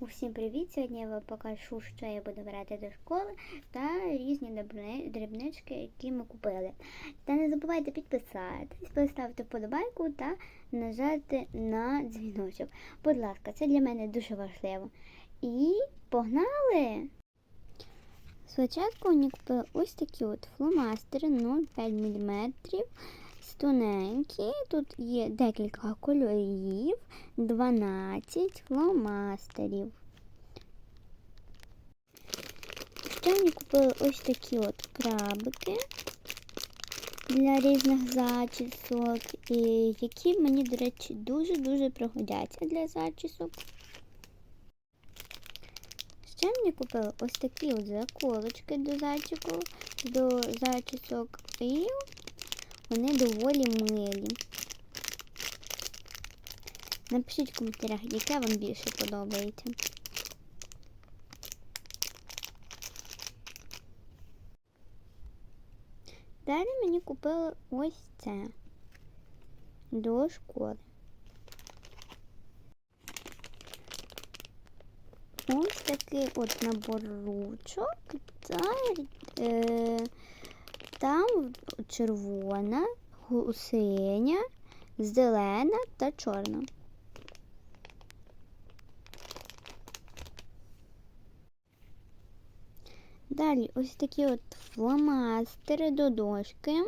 Усім привіт! Сьогодні я вам покажу, що я буду брати до школи та різні дрібнички, які ми купили. Та не забувайте підписатись, поставити вподобайку та нажати на дзвіночок. Будь ласка, це для мене дуже важливо. І погнали! Спочатку мені купили ось такі от фломастери 0,5 мм. Тоненькі, тут є декілька кольорів, 12 фломастерів. Мені купили ось такі от крабики для різних зачісок, і які мені, до речі, дуже-дуже пригодяться для зачісок. Ще мені купили ось такі от заколочки до зачісок, до зачісок і вони доволі милі. Напишіть в коментарях, яке вам більше подобається. Далі мені купили ось це до школи. Ось такий от набор ручок та е, там червона, синя, зелена та чорна. Далі ось такі от фломастери до дошки.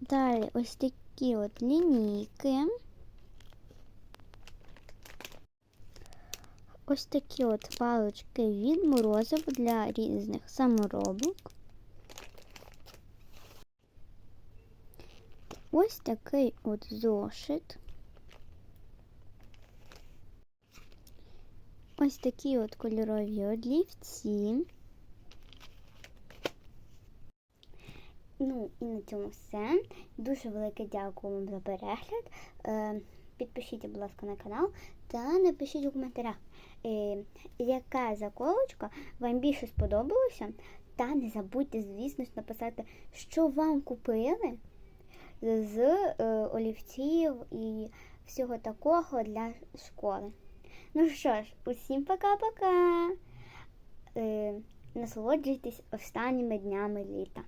Далі ось такі от лінійки. Ось такі от палички від морозив для різних саморобок. Ось такий от зошит. Ось такі от кольорові олівці. Ну і на цьому все. Дуже велике дякую вам за перегляд. Підпишіться, будь ласка, на канал та напишіть у коментарях, е, яка заколочка вам більше сподобалася. Та не забудьте, звісно, написати, що вам купили з е, олівців і всього такого для школи. Ну що ж, усім пока-пока. Е, насолоджуйтесь останніми днями літа.